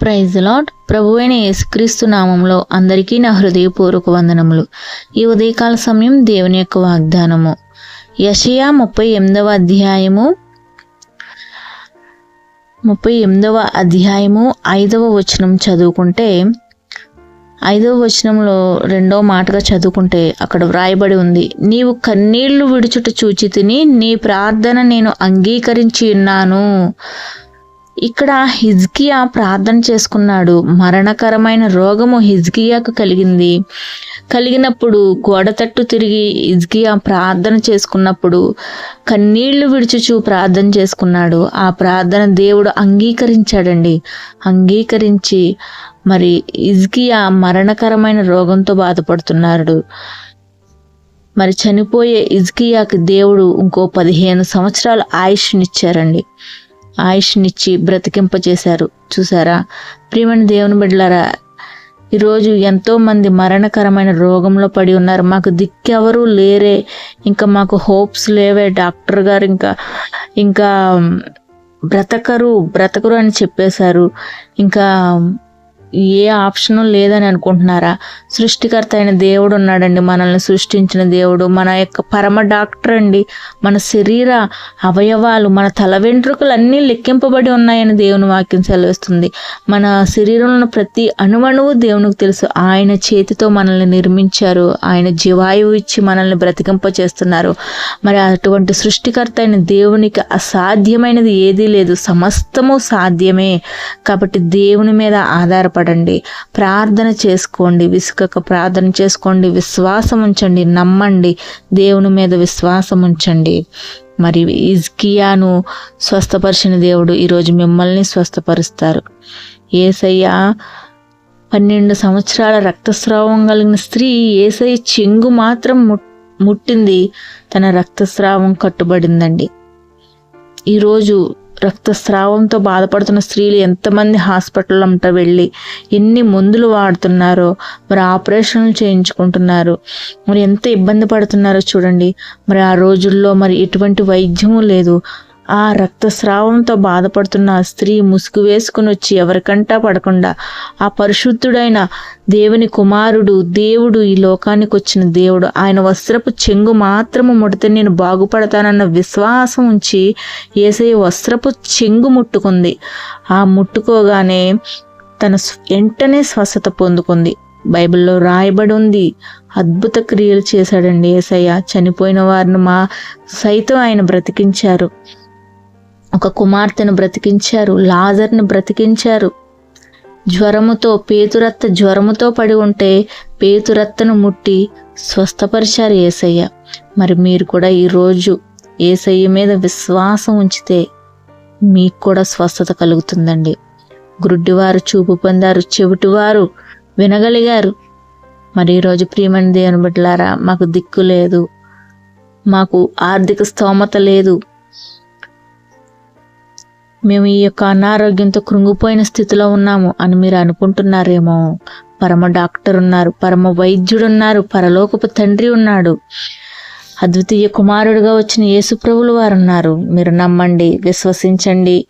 Praise lord ప్రభు అయిన యేసుక్రీస్తు నామంలో అందరికీ నా హృదయపూర్వక వందనములు. ఈ ఉదయకాల సమయం దేవుని యొక్క వాగ్దానము. యషయా ముప్పై ఎనిమిదవ అధ్యాయము ముప్పై ఎనిమిదవ అధ్యాయము ఐదవ వచనం చదువుకుంటే ఐదవ వచనంలో రెండవ మాటగా చదువుకుంటే అక్కడ వ్రాయబడి ఉంది. నీవు కన్నీళ్ళు విడుచుట చూచి తిని నీ ప్రార్థన నేను అంగీకరించి ఉన్నాను. ఇక్కడ హిజ్కియా ప్రార్థన చేసుకున్నాడు. మరణకరమైన రోగము హిజ్కియాకు కలిగింది. కలిగినప్పుడు గోడ తట్టు తిరిగి హిజ్కియా ప్రార్థన చేసుకున్నప్పుడు కన్నీళ్ళు విడుచుచు ప్రార్థన చేసుకున్నాడు. ఆ ప్రార్థన దేవుడు అంగీకరించాడండి. అంగీకరించి మరి ఇజ్కియా మరణకరమైన రోగంతో బాధపడుతున్నాడు. మరి చనిపోయే ఇజ్కియాకి దేవుడు ఇంకో పదిహేను సంవత్సరాలు ఆయుష్నిచ్చారండి. ఆయుష్నిచ్చి బ్రతికింపజేశారు చూసారా ప్రియమణి దేవుని బిడ్డలారా ఈరోజు ఎంతో మంది మరణకరమైన రోగంలో పడి ఉన్నారు. మాకు దిక్కెవరు లేరే. ఇంకా మాకు హోప్స్ లేవే. డాక్టర్ గారు ఇంకా ఇంకా బ్రతకరు బ్రతకరు అని చెప్పేశారు. ఇంకా ఏ ఆప్షను లేదని అనుకుంటున్నారా? సృష్టికర్త అయిన దేవుడు ఉన్నాడండి. మనల్ని సృష్టించిన దేవుడు మన యొక్క పరమ డాక్టర్ అండి. మన శరీర అవయవాలు మన తల వెంట్రుకలు అన్నీ లెక్కింపబడి ఉన్నాయని దేవుని వాక్యం సెలవిస్తుంది. మన శరీరంలో ప్రతి అణువణువు దేవునికి తెలుసు. ఆయన చేతితో మనల్ని నిర్మించారు. ఆయన జీవాయువు ఇచ్చి మనల్ని బ్రతికింప చేస్తున్నారు మరి అటువంటి సృష్టికర్త అయిన దేవునికి అసాధ్యమైనది ఏదీ లేదు. సమస్తము సాధ్యమే. కాబట్టి దేవుని మీద ఆధారపడండి ప్రార్థన చేసుకోండి విసుకక ప్రార్థన చేసుకోండి విశ్వాసం ఉంచండి నమ్మండి దేవుని మీద విశ్వాసం ఉంచండి. మరి ఇజ్కియాను స్వస్థపరిచిన దేవుడు ఈరోజు మిమ్మల్ని స్వస్థపరుస్తారు. ఏసయ్య పన్నెండు సంవత్సరాల రక్తస్రావం కలిగిన స్త్రీ ఏసయ్య చెంగు మాత్రం ముట్టింది. తన రక్తస్రావం కట్టుబడిందండి. ఈరోజు రక్తస్రావంతో బాధపడుతున్న స్త్రీలు ఎంతమంది హాస్పిటల్ అంట వెళ్ళి ఎన్ని మందులు వాడుతున్నారో మరి ఆపరేషన్లు చేయించుకుంటున్నారు. మరి ఎంత ఇబ్బంది పడుతున్నారో చూడండి. మరి ఆ రోజుల్లో మరి ఎటువంటి వైద్యము లేదు. ఆ రక్తస్రావంతో బాధపడుతున్న ఆ స్త్రీ ముసుగు వేసుకుని వచ్చి ఎవరికంటా పడకుండా ఆ పరిశుద్ధుడైన దేవుని కుమారుడు దేవుడు ఈ లోకానికి వచ్చిన దేవుడు. ఆయన వస్త్రపు చెంగు మాత్రము ముడితే నేను బాగుపడతానన్న విశ్వాసం ఉంచి ఏసయ్య వస్త్రపు చెంగు ముట్టుకుంది. ఆ ముట్టుకోగానే తన వెంటనే స్వస్థత పొందుకుంది. బైబిల్లో రాయబడి ఉంది. అద్భుత క్రియలు చేశాడండి ఏసయ్య. చనిపోయిన వారిని మా సైతం ఆయన బ్రతికించారు. ఒక కుమార్తెను బ్రతికించారు లాజర్ని బ్రతికించారు. జ్వరముతో పేతురత్త జ్వరముతో పడి ఉంటే పేతురత్తను ముట్టి స్వస్థపరిచారు ఏసయ్య. మరి మీరు కూడా ఈరోజు ఏసయ్య మీద విశ్వాసం ఉంచితే మీకు కూడా స్వస్థత కలుగుతుందండి. గుడ్డివారు చూపు పొందారు చెవిటివారు వినగలిగారు. మరి ఈరోజు ప్రియమని దేవుని బిడ్డలారా మాకు దిక్కు లేదు. మాకు ఆర్థిక స్తోమత లేదు. మేము ఈ యొక్క అనారోగ్యంతో కృంగిపోయిన స్థితిలో ఉన్నాము అని మీరు అనుకుంటున్నారేమో. పరమ డాక్టర్ ఉన్నారు పరమ వైద్యుడు ఉన్నారు పరలోకపు తండ్రి ఉన్నాడు. అద్వితీయ కుమారుడుగా వచ్చిన యేసుప్రభులు వారు ఉన్నారు మీరు నమ్మండి విశ్వసించండి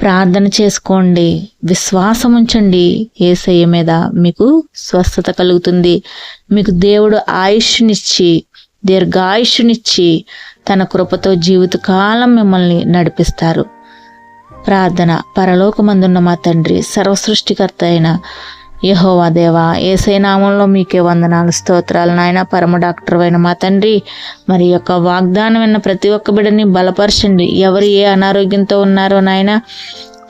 ప్రార్థన చేసుకోండి విశ్వాసం ఉంచండి. ఏసయ్య మీద మీకు స్వస్థత కలుగుతుంది. మీకు దేవుడు ఆయుష్నిచ్చి దీర్ఘాయుష్నిచ్చి తన కృపతో జీవితకాలం మిమ్మల్ని నడిపిస్తారు. ప్రార్థన. పరలోకమందున్న మా తండ్రి సర్వసృష్టికర్త అయిన యహోవా దేవా ఏసై నామంలో మీకే వందనాలు స్తోత్రాలు. నాయన పరమ డాక్టర్ అయిన మా తండ్రి మరి యొక్క వాగ్దానం విన్న ప్రతి ఒక్క బిడ్డని బలపరచండి. ఎవరు ఏ అనారోగ్యంతో ఉన్నారో నాయన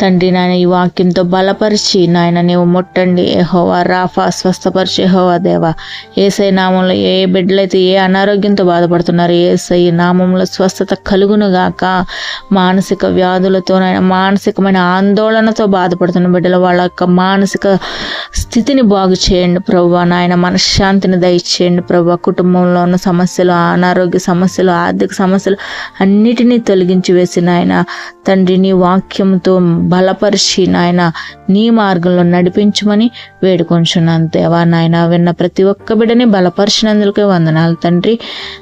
తండ్రి నాయన ఈ వాక్యంతో బలపరిచి నాయన నీవు ముట్టండి. ఏహోవా రాఫా స్వస్థపరిచి ఏహోవా దేవా. ఏసై నామంలో ఏ బిడ్డలైతే ఏ అనారోగ్యంతో బాధపడుతున్నారో ఏసై నామంలో స్వస్థత కలుగును గాక. మానసిక వ్యాధులతో నాయన మానసికమైన ఆందోళనతో బాధపడుతున్న బిడ్డలు వాళ్ళ యొక్క మానసిక స్థితిని బాగు చేయండి ప్రభు. నాయన మనశ్శాంతిని దయచేయండి ప్రభు. కుటుంబంలో ఉన్న సమస్యలు అనారోగ్య సమస్యలు ఆర్థిక సమస్యలు అన్నిటినీ తొలగించి వేసి నాయన తండ్రిని వాక్యంతో బలపరిచి నాయన నీ మార్గంలో నడిపించమని వేడుకొంచున్నాను దేవా. నాయన విన్న ప్రతి ఒక్క బిడ్డని బలపరిచినందుకే వందనాలు తండ్రి.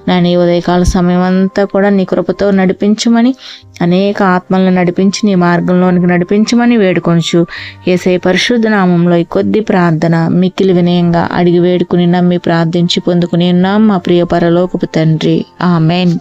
నాయన ఈ ఉదయకాల సమయం అంతా కూడా నీ కృపతో నడిపించమని అనేక ఆత్మలను నడిపించి నీ మార్గంలోనికి నడిపించమని వేడుకొంచు. ఏసై పరిశుద్ధ నామంలో ఈ కొద్ది ప్రార్థన మిక్కిలి వినయంగా అడిగి వేడుకుని నమ్మి ప్రార్థించి పొందుకుని ఉన్నాం మా ప్రియ పరలోకపు తండ్రి. ఆమెన్.